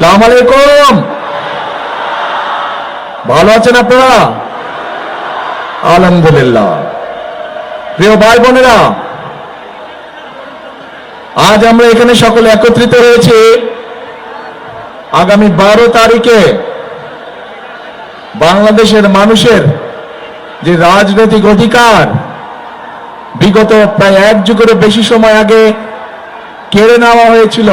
সালাম আলাইকুম। ভালো আছেন আপনারা? আলহামদুলিল্লাহ। প্রিয় ভাই বোনেরা, আজ আমরা এখানে সকলে একত্রিত হয়েছি আগামী বারো তারিখে বাংলাদেশের মানুষের যে রাজনৈতিক অধিকার, বিগত প্রায় এক যুগেরও বেশি সময় আগে কেড়ে নেওয়া হয়েছিল।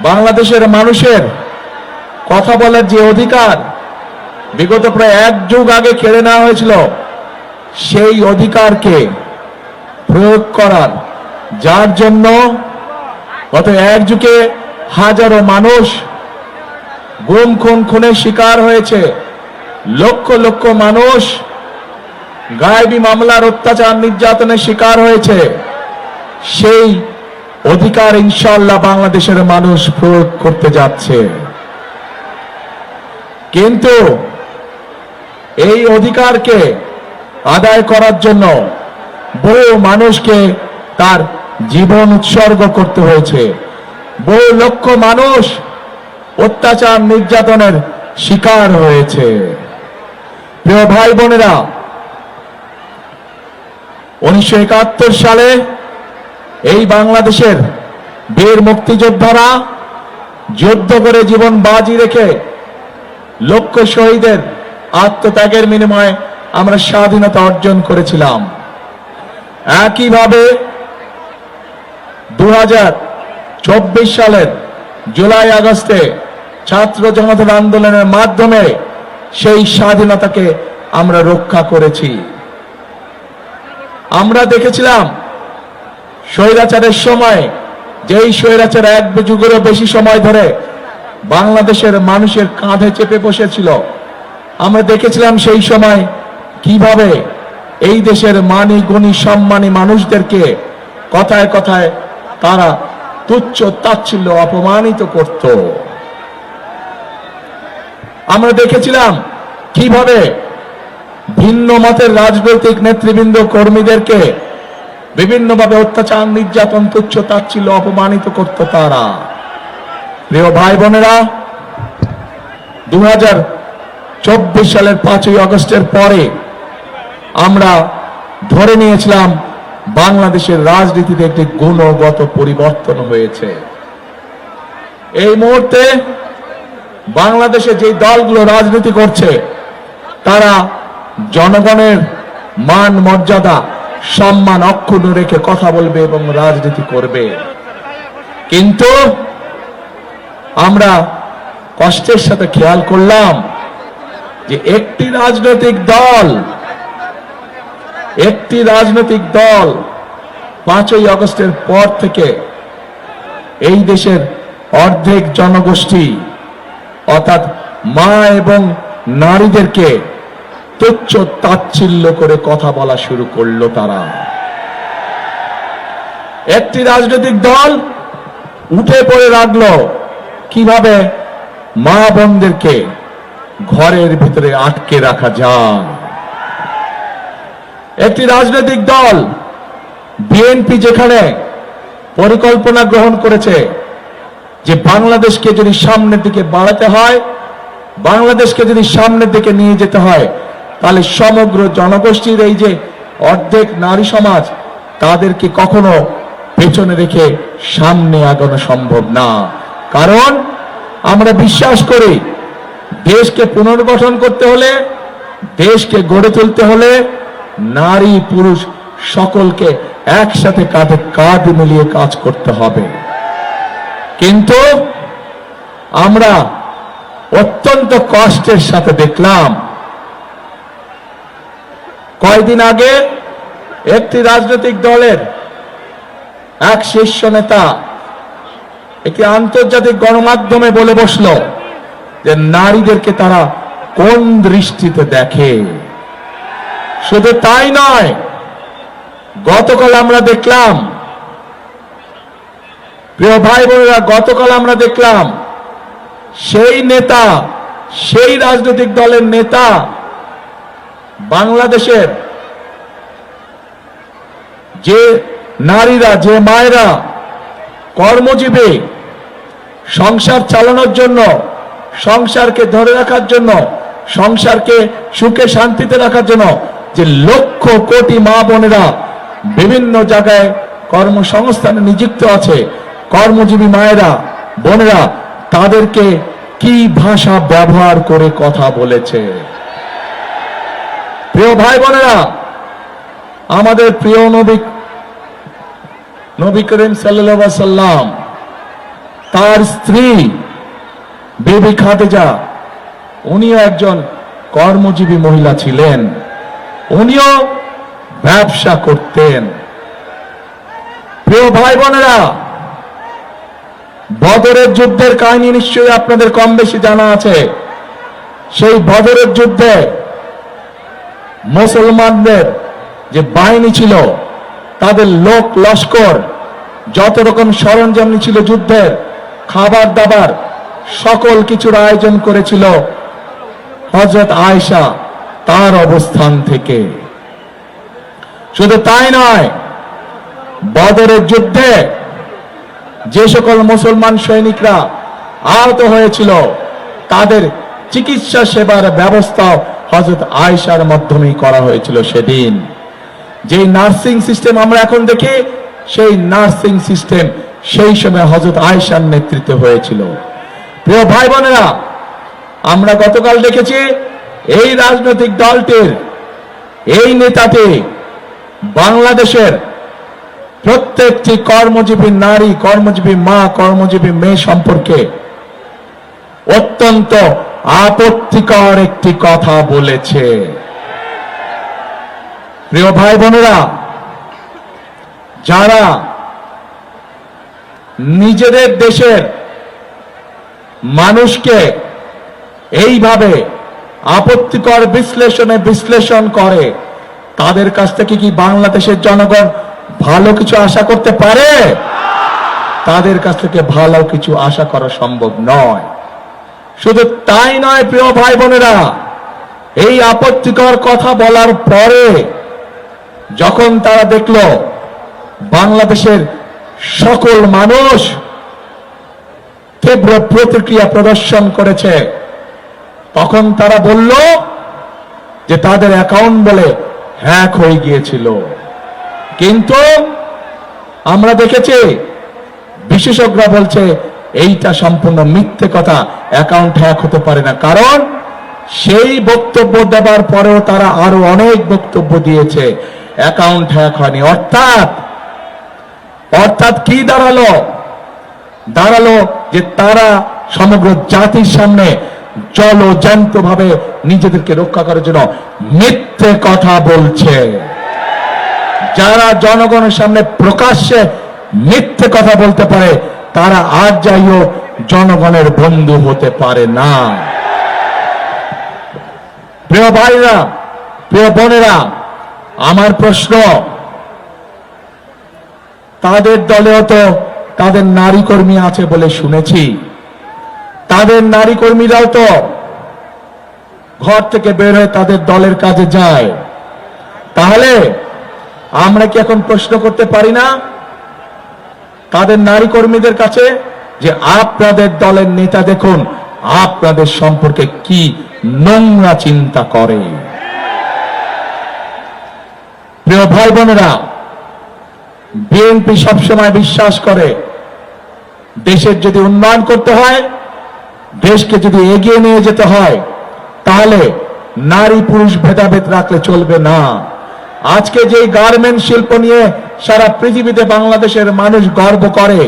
বাংলাদেশের মানুষের কথা বলার যে অধিকার বিগত প্রায় এক যুগ আগে কেড়ে নেওয়া হয়েছিল, সেই অধিকারকে প্রয়োগ করার, যার জন্য গত এক যুগে হাজারো মানুষ গুম, খুন, খুনের শিকার হয়েছে। লক্ষ লক্ষ মানুষ গায়েবী মামলার অত্যাচার, নির্যাতনের শিকার হয়েছে। সেই অধিকার ইনশাল্লাহ বাংলাদেশের মানুষ প্রয়োগ করতে যাচ্ছে। কিন্তু এই অধিকারকে আদায় করার জন্য বহু মানুষকে তার জীবন উৎসর্গ করতে হয়েছে। বহু লক্ষ মানুষ অত্যাচার নির্যাতনের শিকার হয়েছে। প্রিয় ভাই বোনেরা, উনিশশো একাত্তর সালে এই বাংলাদেশের বীর মুক্তিযোদ্ধারা যুদ্ধ করে জীবন বাজি রেখে লক্ষ শহীদের আত্মত্যাগের বিনিময়ে আমরা স্বাধীনতা অর্জন করেছিলাম। একইভাবে দু হাজার চব্বিশ সালের জুলাই আগস্টে ছাত্র জনতার আন্দোলনের মাধ্যমে সেই স্বাধীনতাকে আমরা রক্ষা করেছি। আমরা দেখেছিলাম স্বৈরাচারের সময়, যেই স্বৈরাচার এক যুগেরও বেশি সময় ধরে বাংলাদেশের মানুষের কাঁধে চেপে বসেছিল। আমরা দেখেছিলাম সেই সময় কীভাবে এই দেশের মানি, গুণী, সম্মানী মানুষদেরকে কথায় কথায় তারা তুচ্ছ তাচ্ছিল্য অপমানিত করত। আমরা দেখেছিলাম কীভাবে ভিন্ন মতের রাজনৈতিক নেতৃবৃন্দ কর্মীদেরকে বিভিন্নভাবে অত্যাচার, নির্যাতন তুচ্ছ তাচ্ছিল্য অপমানিত করত তারা। প্রিয় ভাই বোনেরা দু চব্বিশ সালের পাঁচই আগস্টের পরে আমরা ধরে নিয়েছিলাম, বাংলাদেশের রাজনীতিতে একটি গুণগত পরিবর্তন হয়েছে। এই মুহূর্তে বাংলাদেশে যে দলগুলো রাজনীতি করছে, তারা জনগণের মান মর্যাদা সম্মান অক্ষুণ্ণ রেখে কথা বলবে এবং রাজনীতি করবে। কিন্তু আমরা কষ্টের সাথে খেয়াল করলাম যে একটি রাজনৈতিক দল, একটি রাজনৈতিক দল পাঁচই আগস্টের পর থেকে এই দেশের অর্ধেক জনগোষ্ঠী, অর্থাৎ মা এবং নারীদেরকে তুচ্ছ তাচ্ছিল্য করে কথা বলা শুরু করল তারা। একটি রাজনৈতিক দল উঠে পড়ে রাখল। কীভাবে? মা বোনদেরকে ঘরের ভিতরে আটকে রাখা যায়। একটি রাজনৈতিক দল বিএনপি যেখানে পরিকল্পনা গ্রহণ করেছে যে বাংলাদেশকে যদি সামনের দিকে বাড়াতে হয়, বাংলাদেশকে যদি সামনের দিকে নিয়ে যেতে হয় তাহলে সমগ্র জনগোষ্ঠীর এই যে অর্ধেক নারী সমাজ তাদেরকে কখনো পেছনে রেখে সামনে আগানো সম্ভব না? কারণ আমরা বিশ্বাস করি, দেশকে পুনর্গঠন করতে হলে, দেশকে গড়ে তুলতে হলে নারী পুরুষ সকলকে একসাথে কাঁধে কাঁধ মিলিয়ে কাজ করতে হবে। কিন্তু আমরা অত্যন্ত কষ্টের সাথে দেখলাম কয়দিন আগে একটি রাজনৈতিক দলের এক শীর্ষ নেতা একটি আন্তর্জাতিক গণমাধ্যমে বলে বসল যে নারীদেরকে তারা কোন দৃষ্টিতে দেখে? শুধু তাই নয়, গতকাল আমরা দেখলাম, প্রিয় ভাই বোনেরা গতকাল আমরা দেখলাম, সেই নেতা, সেই রাজনৈতিক দলের নেতা বাংলাদেশের যে নারীরা, যে মায়েরা কর্মজীবী সংসার চালানোর জন্য, সংসারকে ধরে রাখার জন্য, সংসারকে সুখে শান্তিতে রাখার জন্য যে লক্ষ কোটি মা বোনেরা বিভিন্ন জায়গায় কর্মসংস্থানে নিযুক্ত আছে, কর্মজীবী মায়েরা, বোনেরা, তাদেরকে কি ভাষা ব্যবহার করে কথা বলেছে? প্রিয় ভাই বোনেরা, আমাদের প্রিয় নবী নবী করিম সাল্লাম তার স্ত্রী বেবি খাদেজা, উনিও একজন কর্মজীবী মহিলা ছিলেন। উনিও ব্যবসা করতেন। প্রিয় ভাই বোনেরা, বদরের যুদ্ধের কাহিনী নিশ্চয়ই আপনাদের কম বেশি জানা আছে। সেই বদরের যুদ্ধে মুসলমানদের যে বাহিনী ছিল, তাদের লোক লস্কর, যত রকম সরঞ্জাম ছিল যুদ্ধের খাবার দাবার, সকল কিছুর আয়োজন করেছিল হজরত আয়সা তার অবস্থান থেকে। শুধু তাই নয়, বদরের যুদ্ধে যে সকল মুসলমান সৈনিকরা আহত হয়েছিল, তাদের চিকিৎসা সেবার ব্যবস্থা হজরত আয়সার মাধ্যমেই করা হয়েছিল সেদিন। যে নার্সিং সিস্টেম আমরা এখন দেখি, সেই নার্সিং সিস্টেম সেই সময় হজরত আয়সার নেতৃত্বে হয়েছিল। প্রিয় ভাই বোনেরা আমরা গতকাল দেখেছি, এই রাজনৈতিক দলটির এই নেতাটি বাংলাদেশের প্রত্যেকটি কর্মজীবী নারী, কর্মজীবী মা, কর্মজীবী মেয়ে সম্পর্কে অত্যন্ত আপত্তিকর একটি কথা বলেছে। প্রিয় ভাই বোনেরা, যারা নিজেদের দেশের মানুষকে এইভাবে আপত্তিকর বিশ্লেষণে বিশ্লেষণ করে, তাদের কাছ থেকে কি বাংলাদেশের জনগণ ভালো কিছু আশা করতে পারে? তাদের কাছ থেকে ভালো কিছু আশা করা সম্ভব নয়। শুধু তাই নয়, প্রিয় ভাই বোনেরা এই আপত্তিকর কথা বলার পরে যখন তারা দেখল বাংলাদেশের সকল মানুষ তীব্র প্রতিক্রিয়া প্রদর্শন করেছে, তখন তারা বলল যে তাদের অ্যাকাউন্ট বলে হ্যাক হয়ে গিয়েছিল। কিন্তু আমরা দেখেছি, বিশেষজ্ঞরা বলছে এইটা সম্পূর্ণ মিথ্যে কথা। অ্যাকাউন্ট হ্যাক হতে পারে না। কারণ সেই বক্তব্য দেবার পরেও তারা আরও অনেক বক্তব্য দিয়েছে। অ্যাকাউন্ট হ্যাক হয়নি। অর্থাৎ অর্থাৎ কি দাঁড়াল? দাঁড়াল যে তারা সমগ্র জাতির সামনে জলজ্যান্ত ভাবে নিজেদেরকে রক্ষা করার জন্য মিথ্যে কথা বলছে। যারা জনগণের সামনে প্রকাশ্যে মিথ্যে কথা বলতে পারে তারা আর যাই হোক জনগণের বন্ধু হতে পারে না। প্রিয় ভাইরা, প্রিয় বোনেরা, আমার প্রশ্ন, তাদের দলেও তো তাদের নারী কর্মী আছে বলে শুনেছি। তাদের নারী কর্মীরাও তো ঘর থেকে বের হয়ে তাদের দলের কাজে যায়। তাহলে আমরা কি এখন প্রশ্ন করতে পারি না? তাদের নারী কর্মীদের কাছে যে আপনাদের দলের নেতা দেখুন, আপনাদের সম্পর্কে কি নোংরা চিন্তা করে। প্রিয় ভাই বোনেরা বিএনপি সবসময় বিশ্বাস করে, দেশের যদি উন্নয়ন করতে হয়, দেশকে যদি এগিয়ে নিয়ে যেতে হয়, তাহলে নারী পুরুষ ভেদাভেদ রাখলে চলবে না। আজকে যে গার্মেন্ট শিল্প নিয়ে সারা পৃথিবীতে বাংলাদেশের মানুষ গর্ব করে,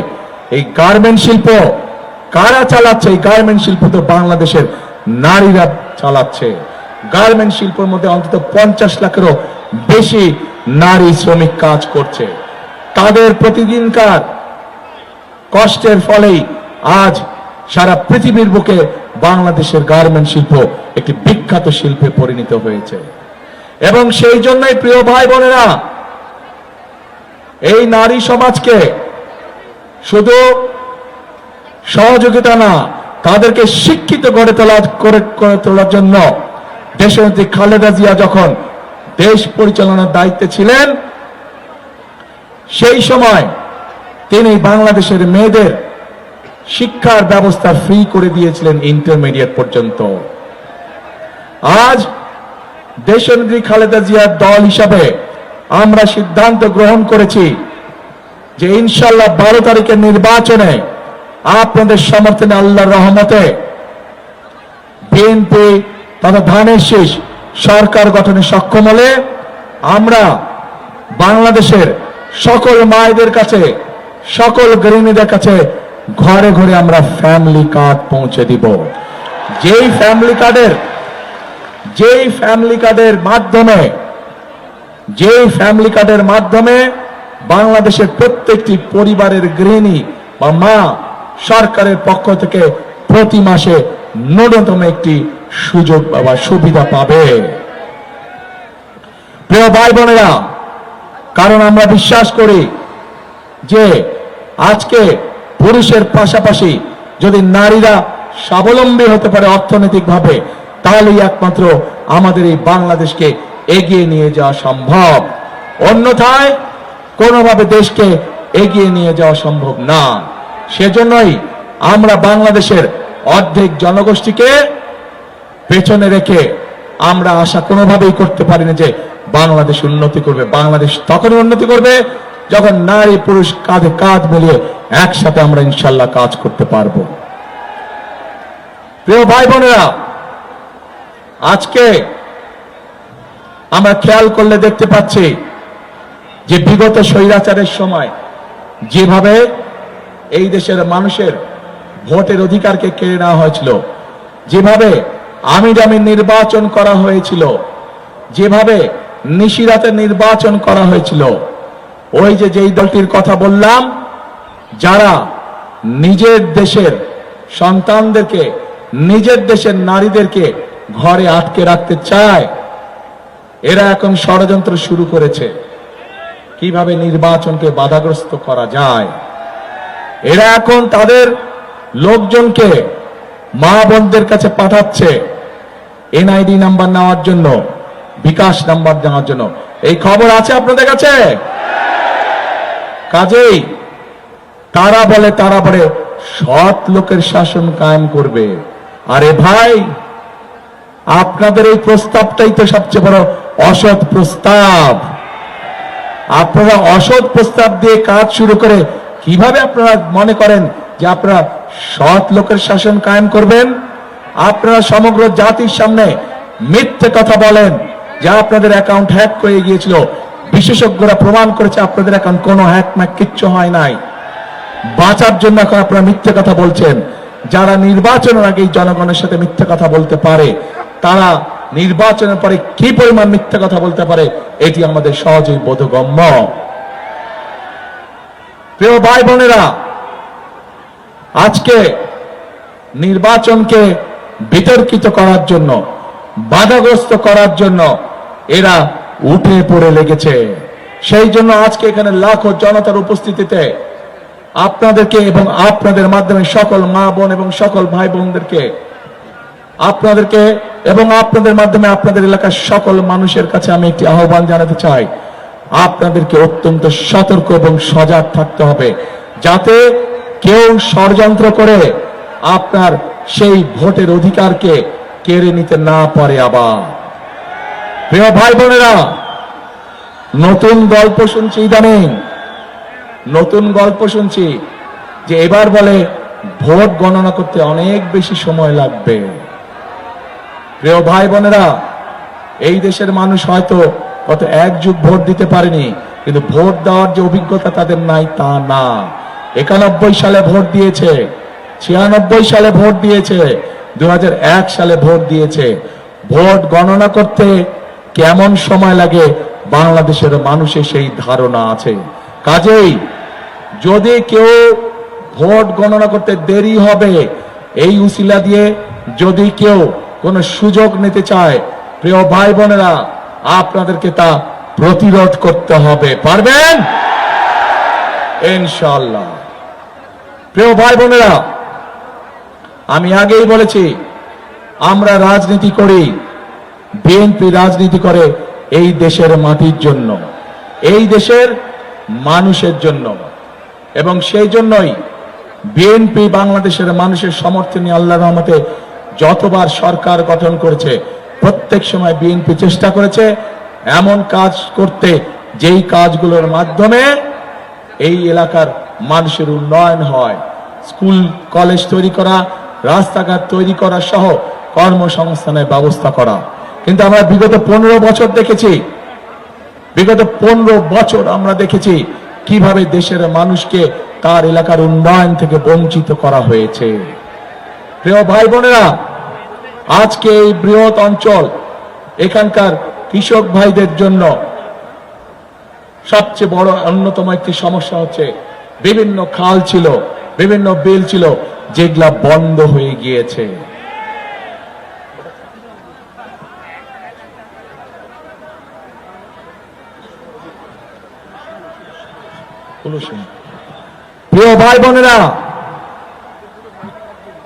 এই গার্মেন্ট শিল্প কারা চালাচ্ছে? এই গার্মেন্ট শিল্প তো বাংলাদেশের নারীরা চালাচ্ছে। গার্মেন্ট শিল্পের মধ্যে অন্তত পঞ্চাশ লাখেরও বেশি নারী শ্রমিক কাজ করছে। তাদের প্রতিদিনকার কষ্টের ফলেই আজ সারা পৃথিবীর বুকে বাংলাদেশের গার্মেন্ট শিল্প একটি বিখ্যাত শিল্পে পরিণত হয়েছে। এবং সেই জন্যই প্রিয় ভাই বোনেরা, এই নারী সমাজকে শুধু সহযোগিতা না, তাদেরকে শিক্ষিত করে তোলা, করে করে তোলার জন্য দেশনেত্রী খালেদা জিয়া যখন দেশ পরিচালনার দায়িত্বে ছিলেন, সেই সময় তিনি বাংলাদেশের মেয়েদের শিক্ষার ব্যবস্থা ফ্রি করে দিয়েছিলেন ইন্টারমিডিয়েট পর্যন্ত। আজ দেশনেত্রী খালেদা জিয়ার দল হিসাবে আমরা সিদ্ধান্ত গ্রহণ করেছি যে ইনশাল্লাহ বারো তারিখের নির্বাচনে আপনাদের সমর্থনে আল্লাহর রহমতে বিএনপি তথা ধানের শীষ সরকার গঠনে সক্ষম হলে আমরা বাংলাদেশের সকল মায়েদের কাছে, সকল গৃহিণীদের কাছে ঘরে ঘরে আমরা ফ্যামিলি কার্ড পৌঁছে দিব। যেই ফ্যামিলি কার্ডের যেই ফ্যামিলি কার্ডের মাধ্যমে, যেই ফ্যামিলি কার্ডের মাধ্যমে বাংলাদেশের প্রত্যেকটি পরিবারের গৃহিণী বা মা সরকারের পক্ষ থেকে প্রতি মাসে ন্যূনতম একটি সুযোগ বা সুবিধা পাবে। প্রিয় ভাই বোনেরা কারণ আমরা বিশ্বাস করি যে আজকে পুরুষের পাশাপাশি যদি নারীরা স্বাবলম্বী হতে পারে অর্থনৈতিকভাবে তাহলেই একমাত্র আমাদের এই বাংলাদেশকে এগিয়ে নিয়ে যাওয়া সম্ভব। অন্যথায় কোনোভাবে দেশকে এগিয়ে নিয়ে যাওয়া সম্ভব না। সেজন্যই আমরা বাংলাদেশের অর্ধেক জনগোষ্ঠীকে পেছনে রেখে আমরা আশা কোনোভাবেই করতে পারি না যে বাংলাদেশ উন্নতি করবে। বাংলাদেশ তখনই উন্নতি করবে যখন নারী পুরুষ কাঁধে কাঁধ মিলিয়ে একসাথে আমরা ইনশাল্লাহ কাজ করতে পারব। প্রিয় ভাই বোনেরা আজকে আমরা খেয়াল করলে দেখতে পাচ্ছি যে বিগত স্বৈরাচারের সময় যেভাবে এই দেশের মানুষের ভোটের অধিকারকে কেড়ে নেওয়া হয়েছিল, যেভাবে আমিরামি নির্বাচন করা হয়েছিল, যেভাবে নিশিরাতে নির্বাচন করা হয়েছিল, ওই যে যেই দলটির কথা বললাম, যারা নিজের দেশের সন্তানদেরকে, নিজের দেশের নারীদেরকে ঘরে আটকে রাখতে চায়। এরা এখন ষড়যন্ত্র শুরু করেছে। কীভাবে নির্বাচনকে বাধাগ্রস্ত করা যায়? এরা এখন তাদের লোকজনকে মা বোনদের কাছে পাঠাচ্ছে এনআইডি নাম্বার নেওয়ার জন্য, বিকাশ নাম্বার নেওয়ার জন্য। এই খবর আছে আপনাদের কাছে? কাজেই তারা বলে তারা বলে, সৎ লোকের শাসন কায়েম করবে। আরে ভাই আপনাদের এই প্রস্তাবটাই তো সবচেয়ে বড় অসৎ প্রস্তাব। আপনারা অসৎ প্রস্তাব দিয়ে কাজ শুরু করে কীভাবে আপনারা মনে করেন যে আপনারা সৎ লোকের শাসন কায়েম করবেন? আপনারা সমগ্র জাতির সামনে মিথ্যে কথা বলেন, যে আপনাদের অ্যাকাউন্ট হ্যাক হয়ে গিয়েছিল। বিশেষজ্ঞরা প্রমাণ করেছে আপনাদের অ্যাকাউন্ট কোনো হ্যাক ম্যাক কিচ্ছু হয় নাই। বাঁচার জন্য এখন আপনারা মিথ্যে কথা বলছেন। যারা নির্বাচনের আগেই জনগণের সাথে মিথ্যে কথা বলতে পারে তারা নির্বাচনের পরে কি পরিমাণ মিথ্যে কথা বলতে পারে, এটি আমাদের সহজেই বোধগম্য। প্রিয় ভাই বোনেরা আজকে নির্বাচনকে বিতর্কিত করার জন্য, বাধাগ্রস্ত করার জন্য এরা উঠে পড়ে লেগেছে। সেই জন্য আজকে এখানে লাখো জনতার উপস্থিতিতে আপনাদেরকে এবং আপনাদের মাধ্যমে সকল মা বোন এবং সকল ভাই বোনদেরকে আপনাদেরকে এবং আপনাদের মাধ্যমে আপনাদের এলাকার সকল মানুষের কাছে আমি একটি আহ্বান জানাতে চাই। আপনাদেরকে অত্যন্ত সতর্ক এবং সজাগ থাকতে হবে যাতে কেউ ষড়যন্ত্র করে আপনার সেই ভোটের অধিকারকে কেড়ে নিতে না পারে আবার। প্রিয় ভাই বোনেরা, নতুন গল্প শুনছি ইদানিং। নতুন গল্প শুনছি যে এবার বলে ভোট গণনা করতে অনেক বেশি সময় লাগবে। প্রিয় ভাই বোনেরা, এই দেশের মানুষ হয়তো গত এক যুগ ভোট দিতে পারেনি, কিন্তু ভোট দেওয়ার যে অভিজ্ঞতা তাদের নাই তা না। একানব্বই সালে ভোট দিয়েছে, ছিয়ানব্বই সালে ভোট দিয়েছে দু হাজার এক সালে ভোট দিয়েছে। ভোট গণনা করতে কেমন সময় লাগে বাংলাদেশের মানুষের সেই ধারণা আছে। কাজেই যদি কেউ ভোট গণনা করতে দেরি হবে, এই উসিলা দিয়ে যদি কেউ কোনো সুযোগ নিতে চায়। প্রিয় ভাই বোনেরা আপনাদেরকে তা প্রতিরোধ করতে হবে। পারবেন? ইনশাল্লাহ প্রিয় ভাই বোনেরা আমি আগেই বলেছি, আমরা রাজনীতি করি, বিএনপি রাজনীতি করে এই দেশের মাটির জন্য, এই দেশের মানুষের জন্য। এবং সেই জন্যই বিএনপি বাংলাদেশের মানুষের সমর্থনে আল্লাহ রহমতে যতবার সরকার গঠন করেছে, প্রত্যেক সময় বিএনপি চেষ্টা করেছে এমন কাজ করতে, যেই কাজগুলোর মাধ্যমে এই এলাকার মানুষের উন্নয়ন হয়। স্কুল, কলেজ তৈরি করা, রাস্তাঘাট তৈরি করা সহ কর্মসংস্থানের ব্যবস্থা করা। কিন্তু আমরা বিগত পনেরো বছর দেখেছি, বিগত পনেরো বছর আমরা দেখেছি কীভাবে দেশের মানুষকে তার এলাকার উন্নয়ন থেকে বঞ্চিত করা হয়েছে। প্রিয় ভাই বোনেরা, আজকে এই বৃহৎ অঞ্চল এখানকার কৃষক ভাইদের জন্য সবচেয়ে বড় অন্যতম একটি সমস্যা হচ্ছে, বিভিন্ন খাল ছিল, বিভিন্ন বিল ছিল, যেগুলা বন্ধ হয়ে গিয়েছে। প্রিয় ভাই বোনেরা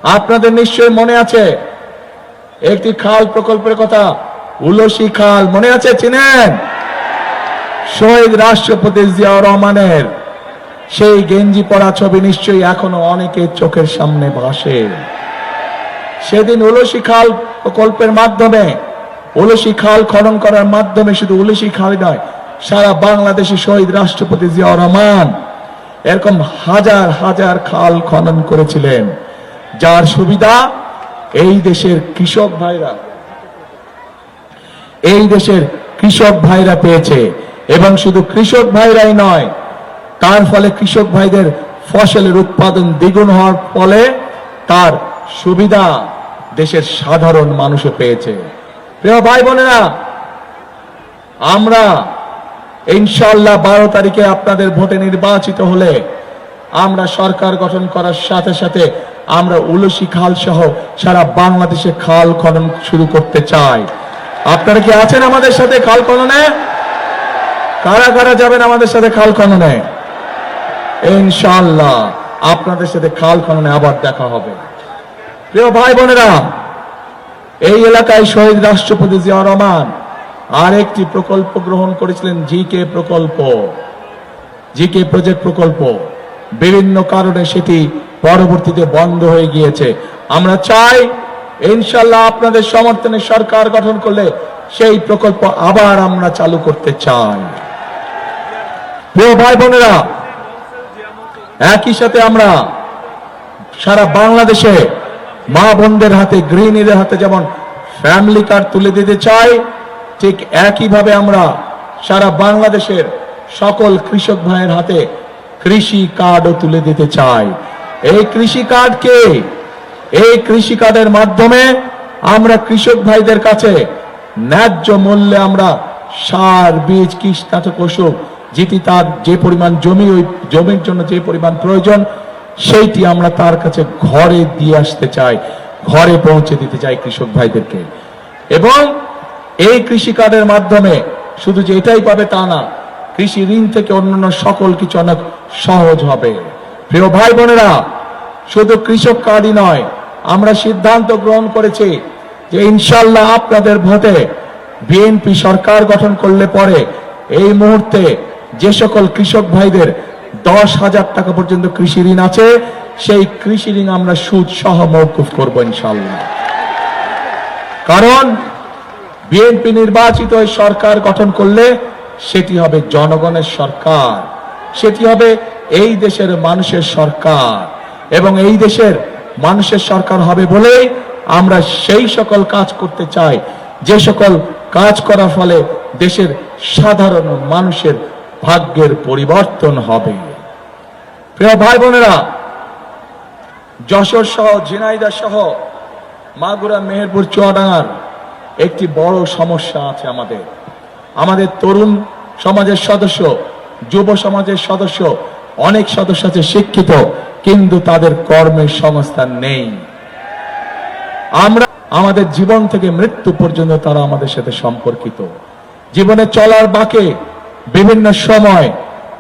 আপনাদের নিশ্চয়ই মনে আছে? একটি খাল প্রকল্পের কথা উলসি খাল মনে আছে চিনেন? শহীদ রাষ্ট্রপতি জিয়াউর রহমানের সেই গেঞ্জি পরা ছবি নিশ্চয়ই এখনও অনেকের চোখের সামনে ভাসে। সেদিন উলসি খাল প্রকল্পের মাধ্যমে, উলসি খাল খনন করার মাধ্যমে শুধু উলসি খাল নয়, সারা বাংলাদেশে শহীদ রাষ্ট্রপতি জিয়াউর রহমান এরকম হাজার হাজার খাল খনন করেছিলেন। যার সুবিধা এই দেশের কৃষক ভাইরা। এই দেশের কৃষক ভাইরা পেয়েছে এবং শুধু কৃষক ভাইরাই নয়, তার ফলে কৃষক ভাইদের ফসলের উৎপাদন দ্বিগুণ হওয়ার ফলে তার সুবিধা দেশের সাধারণ মানুষও পেয়েছে। প্রিয় ভাই বোনেরা, আমরা ইনশাল্লাহ বারো তারিখে আপনাদের ভোটে নির্বাচিত হলে আমরা সরকার গঠন করার সাথে সাথে আমরা উলসি খাল সহ সারা বাংলাদেশে খাল খনন শুরু করতে চাই। আপনারা কি আছেন আমাদের সাথে খাল খননে? কারা কারা যাবেন আমাদের সাথে খাল খননে? ইনশাল্লাহ আপনাদের সাথে খাল খননে আবার দেখা হবে। প্রিয় ভাই বোনেরা, এই এলাকায় শহীদ রাষ্ট্রপতি জিয়া রহমান আর একটি প্রকল্প গ্রহণ করেছিলেন, জি কে প্রকল্প। জি কে প্রজেক্ট প্রকল্প। বিভিন্ন কারণে সেটি পরবর্তীতে বন্ধ হয়ে গিয়েছে। আমরা চাই ইনশাল্লাহ আপনাদের সমর্থনে সরকার গঠন করলে সেই প্রকল্প আবার আমরা চালু করতে চাই। প্রিয় ভাই বোনেরা একই সাথে আমরা সারা বাংলাদেশে মা বোনদের হাতে, গৃহিণীদের হাতে যেমন ফ্যামিলি কার্ড তুলে দিতে চাই, ঠিক একইভাবে আমরা সারা বাংলাদেশের সকল কৃষক ভাইয়ের হাতে কৃষি কার্ডও তুলে দিতে চাই। এই কৃষি কার্ডকে এই কৃষি কার্ডের মাধ্যমে আমরা কৃষক ভাইদের কাছে ন্যায্য মূল্যে আমরা সার, বীজ কীটনাশক ওষুধ যেটি তার যে পরিমাণ জমি, ওই জমির জন্য যে পরিমাণ প্রয়োজন, সেইটি আমরা তার কাছে ঘরে দিয়ে আসতে চাই, ঘরে পৌঁছে দিতে চাই কৃষক ভাইদেরকে। এবং এই কৃষি কার্ডের মাধ্যমে শুধু যে এটাই পাবে তা না কৃষি ঋণ থেকে অন্যান্য সকল কিছু অনেক সহজ হবে। প্রিয় ভাই বোনেরা, শুধু কৃষক কার্ডই নয়, আমরা সিদ্ধান্ত গ্রহণ করেছি যে ইনশাল্লাহ আপনাদের ভোটে বিএনপি সরকার গঠন করলে পরে এই মুহূর্তে যে সকল কৃষক ভাইদের দশ হাজার টাকা পর্যন্ত কৃষি ঋণ আছে, সেই কৃষি ঋণ আমরা সুদ সহ মৌকুফ করব ইনশাল্লাহ কারণ বিএনপি নির্বাচিত সরকার গঠন করলে সেটি হবে জনগণের সরকার। সেটি হবে এই দেশের মানুষের সরকার। এবং এই দেশের মানুষের সরকার হবে বলেই আমরা সেই সকল কাজ করতে চাই। যে সকল কাজ করার ফলে দেশের সাধারণ মানুষের ভাগ্যের পরিবর্তন হবে। প্রিয় ভাই বোনেরা যশোর সহ ঝিনাইদা সহ, মাগুরা, মেহেরপুর, চুয়াডাঙ্গার একটি বড় সমস্যা আছে আমাদের। আমাদের তরুণ সমাজের সদস্য, যুব সমাজের সদস্য, অনেক সদস্য আছে শিক্ষিত, কিন্তু তাদের কর্মের সংস্থান নেই। আমরা, আমাদের জীবন থেকে মৃত্যু পর্যন্ত তারা আমাদের সাথে সম্পর্কিত। জীবনে চলার বাকে বিভিন্ন সময়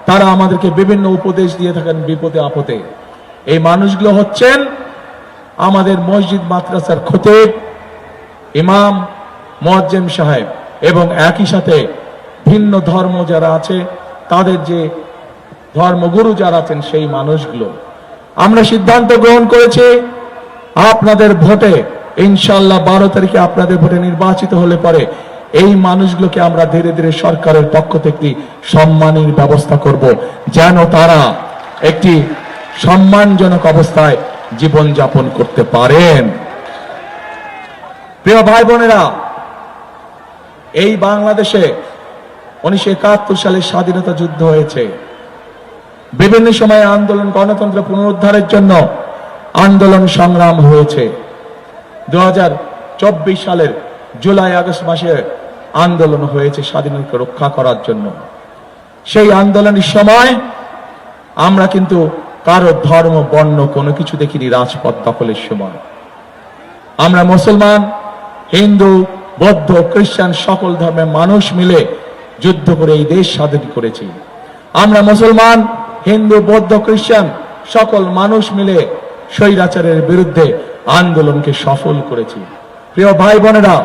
তারা আমাদেরকে বিভিন্ন উপদেশ দিয়ে থাকেন বিপদে আপদে। এই মানুষগুলো হচ্ছেন আমাদের মসজিদ, মাদ্রাসার খতিব ইমাম মোয়াজ্জেম সাহেব। এবং একই সাথে ভিন্ন ধর্ম যারা আছে, তাদের যে ধর্মগুরু যারা আছেন সেই মানুষগুলো। আমরা সিদ্ধান্ত গ্রহণ করেছি, আপনাদের ভোটে ইনশাল্লাহ বারো তারিখে আপনাদের ভোটে নির্বাচিত হলে পরে এই মানুষগুলোকে আমরা ধীরে ধীরে সরকারের পক্ষ থেকে সম্মানের ব্যবস্থা করব, যেন তারা একটি সম্মানজনক অবস্থায় জীবন যাপন করতে পারেন। প্রিয় ভাই বোনেরা এই বাংলাদেশে উনিশশো একাত্তর সালে স্বাধীনতা যুদ্ধ হয়েছে। বিভিন্ন সময়ে আন্দোলন, গণতন্ত্র পুনরুদ্ধারের জন্য আন্দোলন সংগ্রাম হয়েছে। দুহাজার চব্বিশ সালের জুলাই, আগস্ট মাসে আন্দোলন হয়েছে স্বাধীনতা রক্ষা করার জন্য। সেই আন্দোলনের সময় আমরা কিন্তু কারও ধর্ম, বর্ণ কোনো কিছু দেখিনি রাজপথ দখলের সময়। আমরা মুসলমান, হিন্দু বৌদ্ধ খ্রিস্টান সকল ধর্মের মানুষ মিলে যুদ্ধ করে এই দেশ স্বাধীন করেছি। আমরা মুসলমান, হিন্দু, বৌদ্ধ, খ্রিস্টান সকল মানুষ মিলে স্বৈরাচারের বিরুদ্ধে আন্দোলনকে সফল করেছি। প্রিয় ভাই বোনেরা,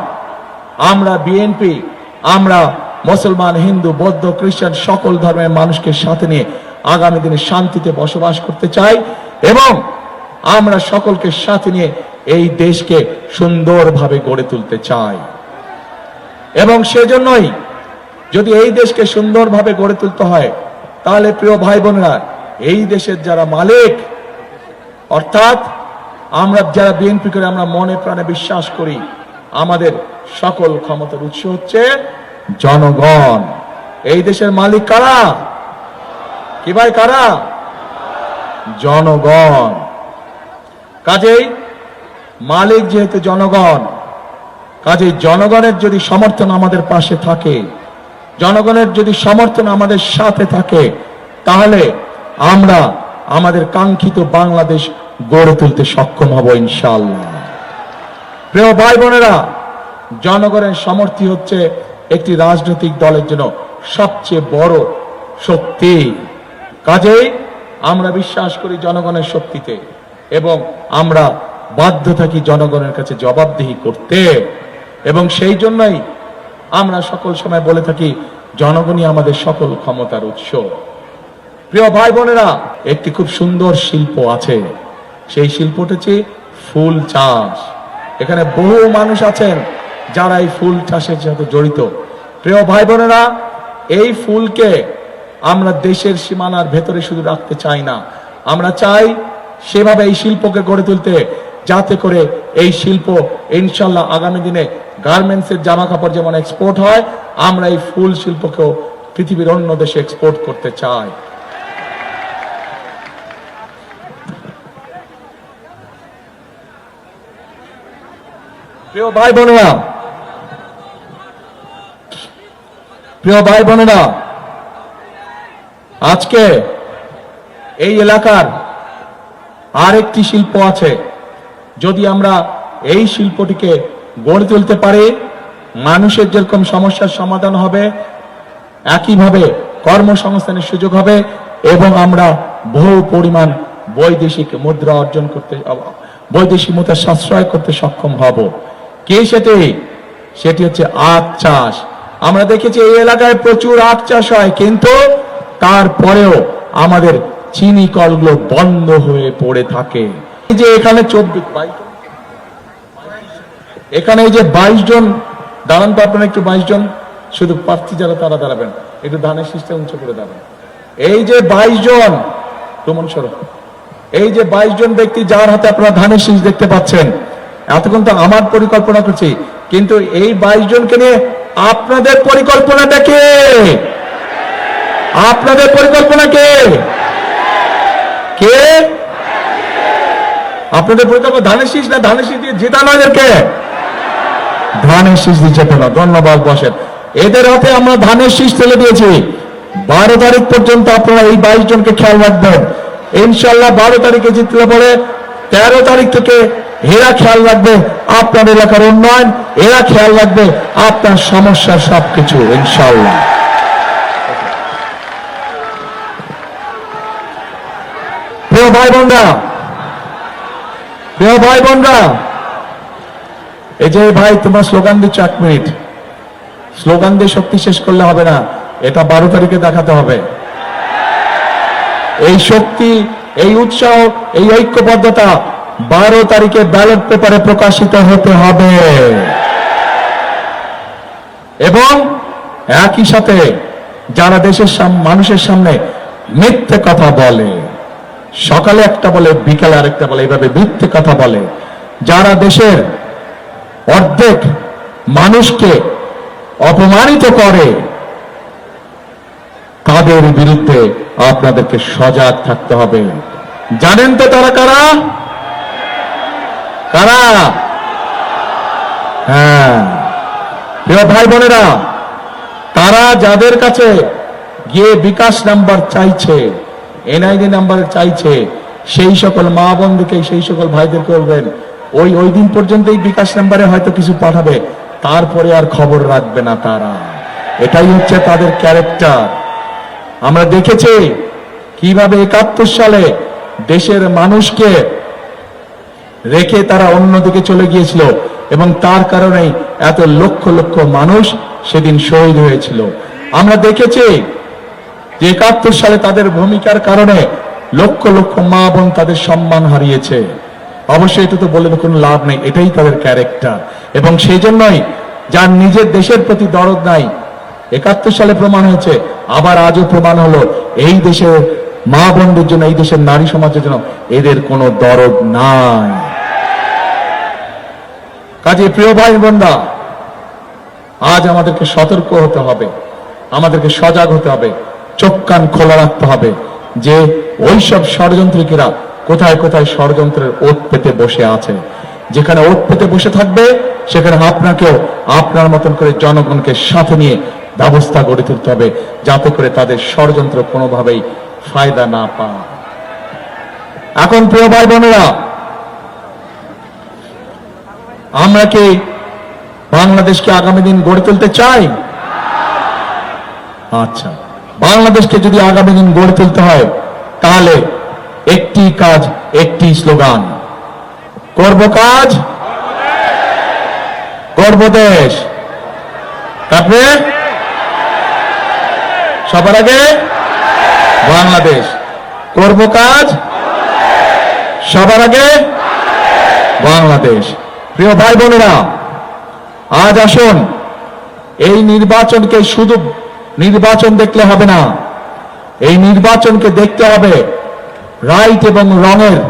আমরা বিএনপি আমরা মুসলমান, হিন্দু, বৌদ্ধ, খ্রিস্টান সকল ধর্মের মানুষকে সাথে নিয়ে আগামী দিনে শান্তিতে বসবাস করতে চাই এবং আমরা সকলকে সাথে নিয়ে এই দেশকে সুন্দরভাবে গড়ে তুলতে চাই। এবং সেজন্যই যদি এই দেশকে সুন্দরভাবে গড়ে তুলতে হয়, তাহলে প্রিয় ভাই বোনেরা এই দেশের যারা মালিক, অর্থাৎ আমরা যারা বিএনপি করে আমরা মনে প্রাণে বিশ্বাস করি, আমাদের সকল ক্ষমতার উৎস হচ্ছে জনগণ। এই দেশের মালিক কারা? কি ভাই কারা? জনগণ। কাজেই মালিক যেহেতু জনগণ কাজেই জনগণের যদি সমর্থন আমাদের পাশে থাকে, জনগণের যদি সমর্থন আমাদের সাথে থাকে, তাহলে আমরা আমাদের কাঙ্ক্ষিত বাংলাদেশ গড়ে তুলতে সক্ষম হব ইনশাল্লাহ প্রিয় ভাই বোনেরা জনগণের সমর্থি হচ্ছে একটি রাজনৈতিক দলের জন্য সবচেয়ে বড় শক্তি। কাজেই আমরা বিশ্বাস করি জনগণের শক্তিতে এবং আমরা বাধ্য থাকি জনগণের কাছে জবাবদিহি করতে। এবং সেই জন্যই আমরা সকল সময় বলে থাকি, জনগণই আমাদের সকল ক্ষমতার উৎস। প্রিয় ভাই বোনেরা একটি খুব সুন্দর শিল্প আছে। সেই শিল্পটা হচ্ছে ফুল চাষ। এখানে বহু মানুষ আছেন যারা এই ফুল চাষের সাথে জড়িত। প্রিয় ভাই বোনেরা এই ফুলকে আমরা দেশের সীমানার ভেতরে শুধু রাখতে চাই না। আমরা চাই সেভাবে এই শিল্পকে গড়ে তুলতে, যাতে করে এই শিল্প ইনশাল্লাহ আগামী দিনে গার্মেন্টসের জামা কাপড় যেমন এক্সপোর্ট হয়, আমরা এই ফুল শিল্পকেও পৃথিবীর অন্য দেশে এক্সপোর্ট করতে চাই। প্রিয় ভাই বোনেরা, প্রিয় ভাই বোনেরা, আজকে এই এলাকার আরেকটি শিল্প আছে। যদি আমরা এই শিল্পটিকে গড়ে তুলতে পারে, মানুষের যেরকম সমস্যার সমাধান হবে, একইভাবে কর্মসংস্থানের সুযোগ হবে এবং আমরা বহু পরিমাণ বৈদেশিক মুদ্রা অর্জন করতে, বৈদেশিক মুদ্রা সাশ্রয় করতে সক্ষম হব। কে সেটি? সেটি হচ্ছে আখ চাষ। আমরা দেখেছি এই এলাকায় প্রচুর আখ চাষ হয়, কিন্তু তারপরেও আমাদের চিনি কলগুলো বন্ধ হয়ে পড়ে থাকে। যে এখানে চব্বিশ বাইশ এখানে এই যে বাইশ জন দাঁড়ান তো আপনারা একটু বাইশ জন, শুধু প্রার্থী যারা তারা দাঁড়াবেন। একটু ধানের সিস্টেম উঁচু করে দাঁড়াবেন। এই যে বাইশ জন প্রমন সরো এই যে বাইশ জন ব্যক্তি যার হাতে আপনারা ধানের শীষ দেখতে পাচ্ছেন, এতক্ষণ তো আমার পরিকল্পনা করছি, কিন্তু এই বাইশ জনকে নিয়ে আপনাদের পরিকল্পনাটা কে আপনাদের পরিকল্পনা কে? কে? আপনাদের পরিকল্পনা ধানের শীষ না ধানের শীষ দিয়ে জেতানো এদেরকে? ধানের শীষ দিয়ে জেতানো ধন্যবাদ বসেন। এদের হাতে আমরা ধানের শীষ তুলে দিয়েছি। বারো তারিখ পর্যন্ত আপনারা এই বাইশ জনকে খেয়াল রাখবেন। ইনশাল্লাহ বারো তারিখে জিতলে পরে তেরো তারিখ থেকে এরা খেয়াল রাখবে আপনার এলাকার উন্নয়ন, এরা খেয়াল রাখবে আপনার সমস্যার সবকিছু ইনশাল্লাহ প্রিয় ভাই বোনরা, প্রিয় ভাই বোনরা এই যে ভাই, তোমার স্লোগান দিচ্ছ এক মিনিট। স্লোগান দিয়ে শক্তি শেষ করলে হবে না, এটা বারো তারিখে দেখাতে হবে। এই শক্তি, এই উৎসাহ, এই ঐক্যবদ্ধতা বারো তারিখে ব্যালট পেপারে প্রকাশিত হতে হবে। এবং একই সাথে যারা দেশের মানুষের সামনে মিথ্যে কথা বলে, সকালে একটা বলে, বিকালে আরেকটা বলে, এইভাবে মিথ্যে কথা বলে, যারা দেশের অর্ধেক মানুষকে অপমানিত করে, তাদের বিরুদ্ধে আপনাদেরকে সজাগ থাকতে হবে। জানেন তো তারা কারা? কারা? হ্যাঁ। প্রিয় ভাই বোনেরা, তারা যাদের কাছে গিয়ে বিকাশ নাম্বার চাইছে, এনআইডি নাম্বার চাইছে, সেই সকল মা বন্ধুকে সেই সকল ভাইদের করবেন ওই ওই দিন পর্যন্তই বিকাশ নাম্বারে হয়তো কিছু পাঠাবে। তারপরে আর খবর রাখবে না তারা। এটাই হচ্ছে তাদের ক্যারেক্টার আমরা দেখেছি কীভাবে একাত্তর সালে দেশের মানুষকে রেখে তারা অন্যদিকে চলে গিয়েছিল এবং তার কারণেই এত লক্ষ লক্ষ মানুষ সেদিন শহীদ হয়েছিল। আমরা দেখেছি যে একাত্তর সালে তাদের ভূমিকার কারণে লক্ষ লক্ষ মা বোন তাদের সম্মান হারিয়েছে। অবশ্যই এটা তো বলে কোনো লাভ নেই, এটাই তাদের ক্যারেক্টার এবং সেই জন্যই যার নিজের দেশের প্রতি দরদ নাই, একাত্তর সালে প্রমাণ হয়েছে, আবার আজও প্রমাণ হলো, এই দেশে মা বোনদের জন্য, এই দেশের নারী সমাজের জন্য এদের কোনো দরদ নাই। কাজে প্রিয় ভাই বোনরা, আজ আমাদেরকে সতর্ক হতে হবে, আমাদেরকে সজাগ হতে হবে, চোখ কান খোলা রাখতে হবে, যে ওইসব ষড়যন্ত্রীকেরা কোথায় কোথায় ষড়যন্ত্রের ওত পেতে বসে আছে? যেখানে ওত পেতে বসে থাকবে, সেখানে আপনাকেও আপনার মতন করে জনগণকে সাথে নিয়ে ব্যবস্থা গড়ে তুলতে হবে, যাতে করে তাদের ষড়যন্ত্র কোনোভাবেই ফায়দা না পায়। এখন প্রিয় ভাই বোনেরা আমরা কি বাংলাদেশকে আগামী দিন গড়ে তুলতে চাই? আচ্ছা বাংলাদেশকে যদি আগামী দিন গড়ে তুলতে হয়, তাহলে একটি কাজ, একটি স্লোগান। করব কাজ করব দেশ। তারপরে সবার আগে বাংলাদেশ। করব কাজ, সবার আগে বাংলাদেশ। প্রিয় ভাই বোনেরা, আজ আসুন, এই নির্বাচনকে শুধু নির্বাচন দেখলে হবে না, এই নির্বাচনকে দেখতে হবে। রাইট এবং রঙের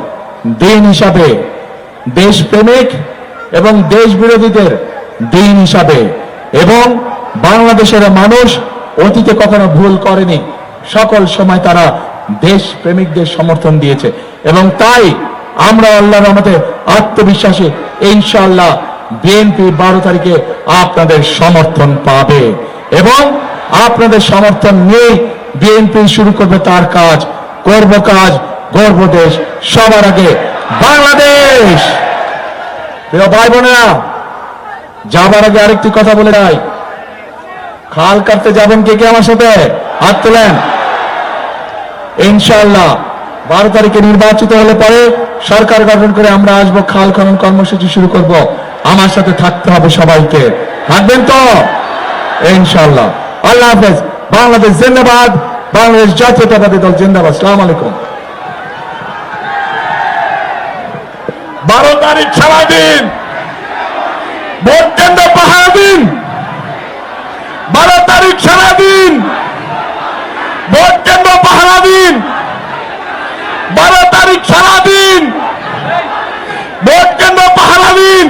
দিন হিসাবে, দেশপ্রেমিক এবং দেশ বিরোধীদের দিন হিসাবে। এবং বাংলাদেশের মানুষ অতীতে কখনো ভুল করেনি। সকল সময় তারা দেশ প্রেমিকদের সমর্থন দিয়েছে। এবং তাই আমরা আল্লাহর রহমতে আত্মবিশ্বাসী, ইনশাআল্লাহ বিএনপি বারো তারিখে আপনাদের সমর্থন পাবে। এবং আপনাদের সমর্থন নিয়ে বিএনপি শুরু করবে তার কাজ, করব কাজ। গর্ব দেশ সবার আগে বাংলাদেশ। প্রিয় ভাই বোনেরা, যাবার আগে আরেকটি কথা বলে যাই। খাল কাটতে যাবেন কে কে আমার সাথে? হাত তোলেন। ইনশাআল্লাহ, বারো তারিখে নির্বাচিত হলে পরে সরকার গঠন করে আমরা আসব, খাল খনন কর্মসূচি শুরু করব। আমার সাথে থাকতে হবে সবাইকে। থাকবেন তো? ইনশাআল্লাহ। আল্লাহ হাফেজ। বাংলাদেশ জিন্দাবাদ। বাংলাদেশ জাতীয়তাবাদী দল জিন্দাবাদ। সালাম আলাইকুম। বারো তারিখ সারাদিন। ভোট কেন্দ্র পাহারা দিন। বারো তারিখ সারাদিন। ভোট কেন্দ্র পাহারা দিন। বারো তারিখ সারাদিন। ভোট কেন্দ্র পাহারা দিন।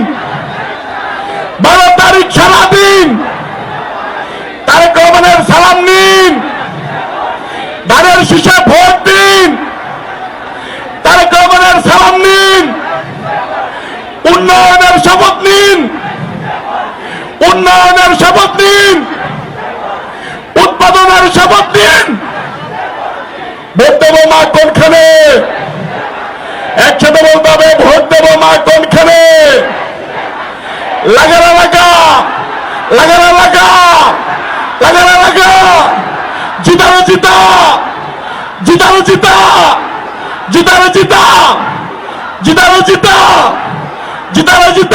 বারো তারিখ সারাদিন। তারেক রহমানের সালাম নিন। ধানের শীষে ভোট দিন। তারেক রহমানের সালাম নিন। উন্নয়নের শপথ নিন। উন্নয়নের শপথ নিন। উৎপাদনের শপথ নিন। ভোট দেবো মা কোনখানে? একসাথে বলতে হবে ভোট দেবো মা কোনখানে? লাগানা লাগা লাগানা লাগা লাগানা লাগা। জিতানো জিতা জিতানো জিতা জিতানো জিতা জিতানো জিতা। জিতানো জিতা